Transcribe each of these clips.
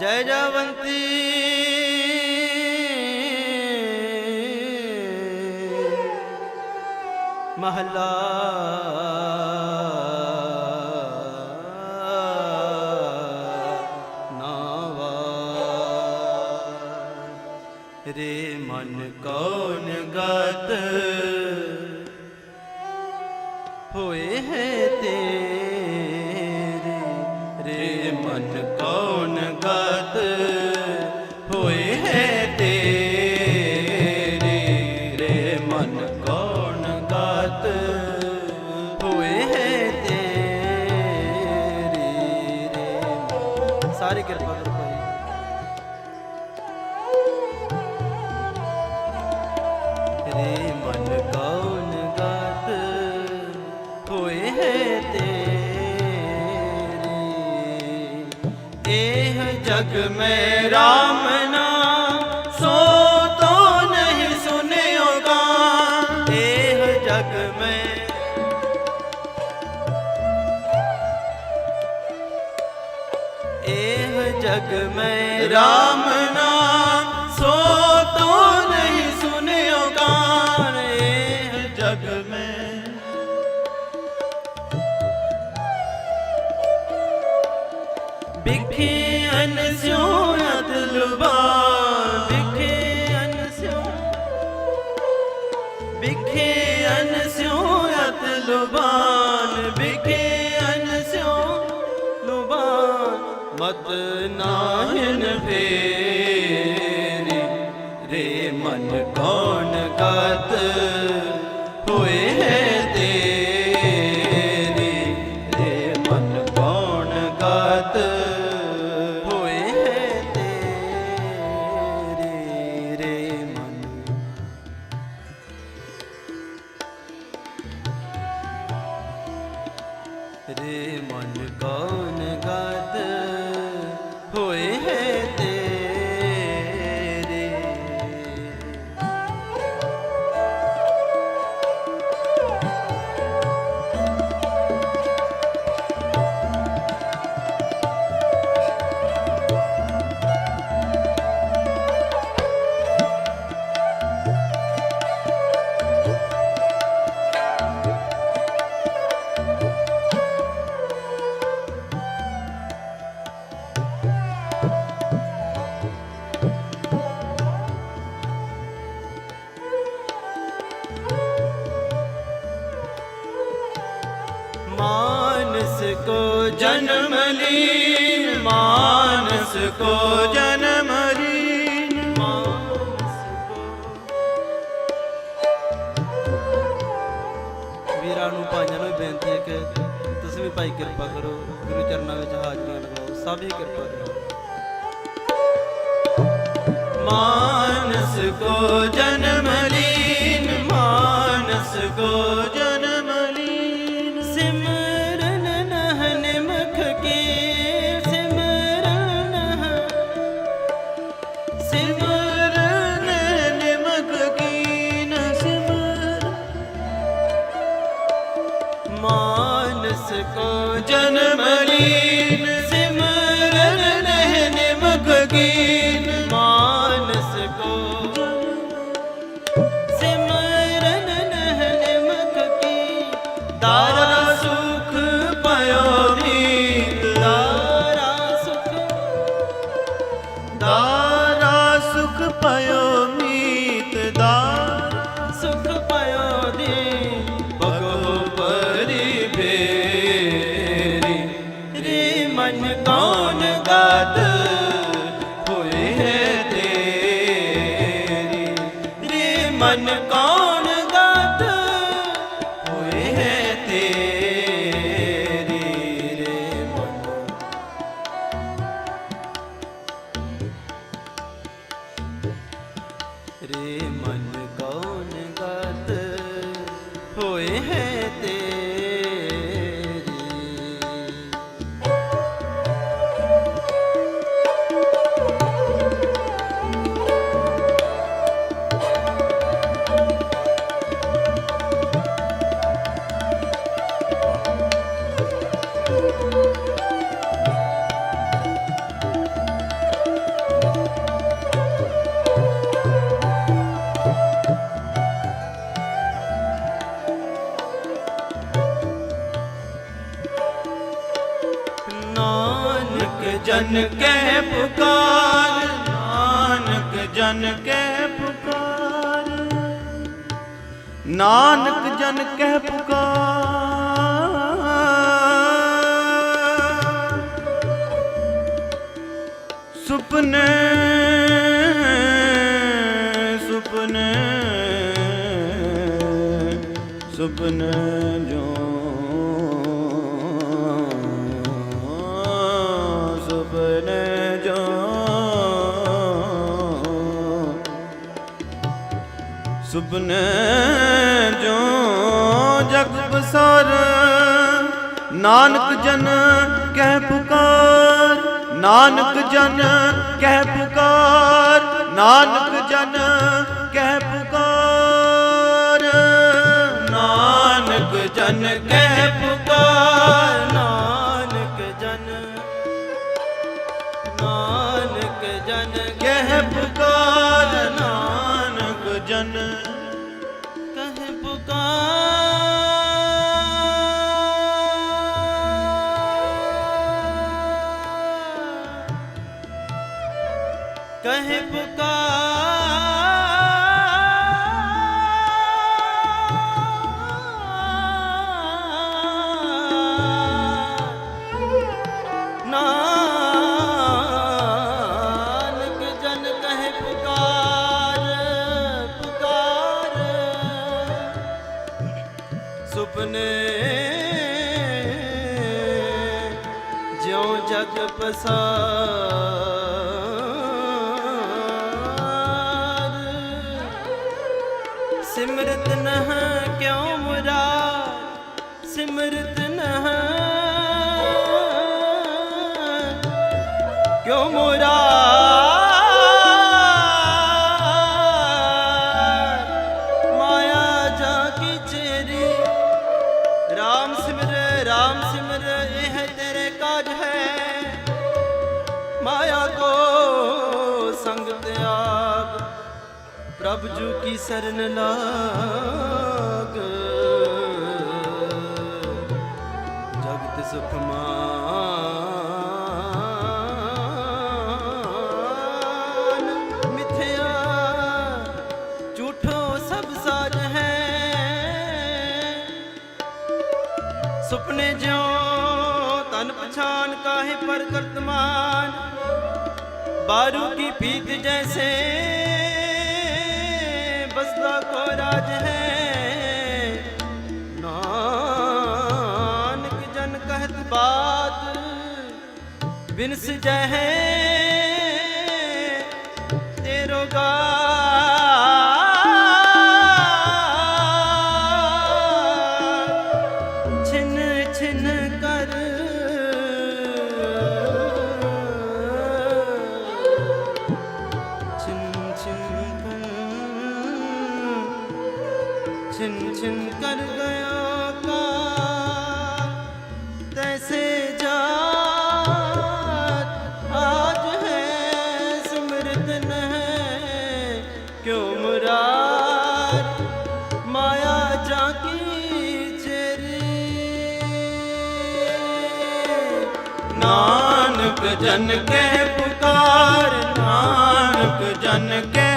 ਜੈ ਜਵੰਤੀ। ਮਹਲਾ ਜਗ ਮੇ ਰਾਮ ਨਾਮ ਸੋ ਤੋ ਨਹੀਂ ਸੁਨਿਓ ਗਾਨ ਇਹ ਜਗ ਮੇ। ਇਹ ਜਗ ਮੇ ਰਾਮ ਨਾਮ ਵਿਖੇ ਅਨਸਿਉ ਲੁਬਾਨ ਵਿਖੇ ਅਨਸਿਉ ਲੁਬਾਨ ਮਤ ਫੇਰ। ਰੀਨ ਮਾਨਸ ਕੋ ਜਨਮ ਰੀਨ ਮਾਨਸ ਕੋ ਵੀਰਾਂ ਨੂੰ ਭਾਈਆਂ ਨੂੰ ਬੇਨਤੀ ਹੈ ਕਿ ਤੁਸੀਂ ਵੀ ਭਾਈ ਕਿਰਪਾ ਕਰੋ ਗੁਰੂ ਚਰਨਾਂ ਵਿੱਚ ਹਾਜ਼ਰੀਆਂ ਲਗਾਓ ਸਭ ਹੀ ਕਿਰਪਾ ਕਰੋ। ਮਾਨਸ ਕੋ ਜਨਮ ਰੀਨ ਮਾਨਸ ਕੋ ਜਨਮ ਲੀਨ ਸਿਮਰ রে ਜਨ ਕਹਿ ਪੁਕਾਰ, ਨਾਨਕ ਜਨ ਕੇ ਪੁਕਾਰ। ਨਾਨਕ ਜਨ ਕੇ ਪੁਕਾਰ। ਸੁਪਨੇ ਸੁਪਨੇ ਸੁਪਨੇ ਜੋ ਸੁਪਨੇ ਜੋ ਜਗ ਬਸਾਰ ਨਾਨਕ ਜਨ ਕਹਿ ਪੁਕਾਰ, ਨਾਨਕ ਜਨ ਕਹਿ ਪੁਕਾਰ, ਨਾਨਕ ਜਨ ਕਹਿ ਪੁਕਾਰ। ਨਾਨਕ ਜਨ ਕਹਿ ਕਹਿ ਸਿਮਰਤ ਨਹ ਕਿਉ ਮੁਰਾਰ ਸਿਮਰਤ ਨਹ ਕਿਉ ਮੁਰਾਰ ਮਾਇਆ ਜਾ ਕੀ ਚੇਰੀ। ਰਾਮ ਸਿਮਰ ਰਾਮ ਸਿਮਰ, ਇਹ ਤੇਰੇ ਕਾਜ ਹੈ। ਪ੍ਰਭ ਜੂ ਕੀ ਸਰਨ ਲਾਗ। ਜਗਤ ਸੁਖ ਮਾਨ। ਮਿਥਿਆ, ਝੂਠੋ ਸਭ ਸਾਜ ਹੈ। ਸੁਪਨੇ ਜਿਉ ਤਨ ਪਛਾਨ ਕਾਹੇ ਪਰ ਕਰਤਮਾਨ ਬਾਰੂ ਕੀ ਪੀਤ ਜੈਸੇ ਬਿਨਸ ਜਹੈ ਨਾਨਕ ਜਨ ਕੇ ਪੁਕਾਰ ਨਾਨਕ ਜਨ ਕੇ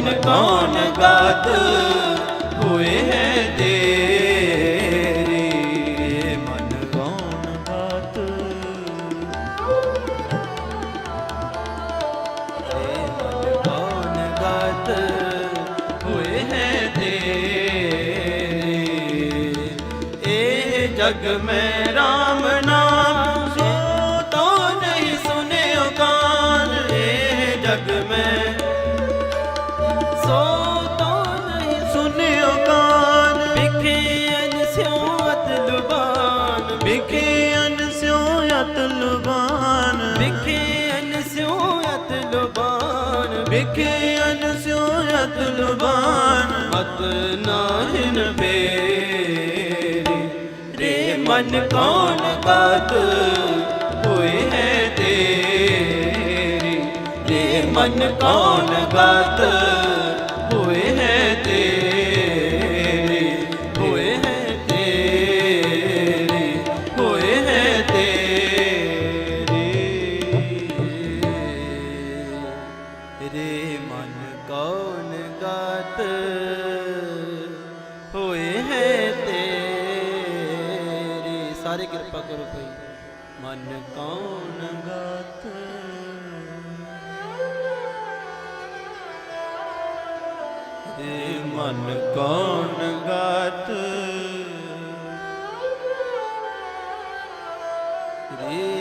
ਰੇ ਮਨ ਕੌਣ ਗਾਤ ਹੋਏ ਹੈ ਤੇਰੀ? ਰੇ ਮਨ ਕੌਣ ਗਾਤ? ਤੇਰੇ ਮਨ ਕੌਣ ਗਾਤ ਹੋਏ ਹੈ ਤੇਰੀ? ਇਹ ਜਗ ਲੁਬਾਨ ਵਿਖੇ ਅਨਸਿਉਤ ਲੁਬਾਨ ਮਤ ਨਾਹਿਨ ਬੇਰੀ, ਰੇ ਮਨ ਕੌਣ ਗਤ ਹੋਏ ਹੈ ਤੇਰੀ? ਰੇ ਮਨ ਕੌਣ ਗਤ ਕੌਣ ਗਾਤ? ਰੇ ਮਨ ਕੌਣ ਗਾਤ? ਰੇ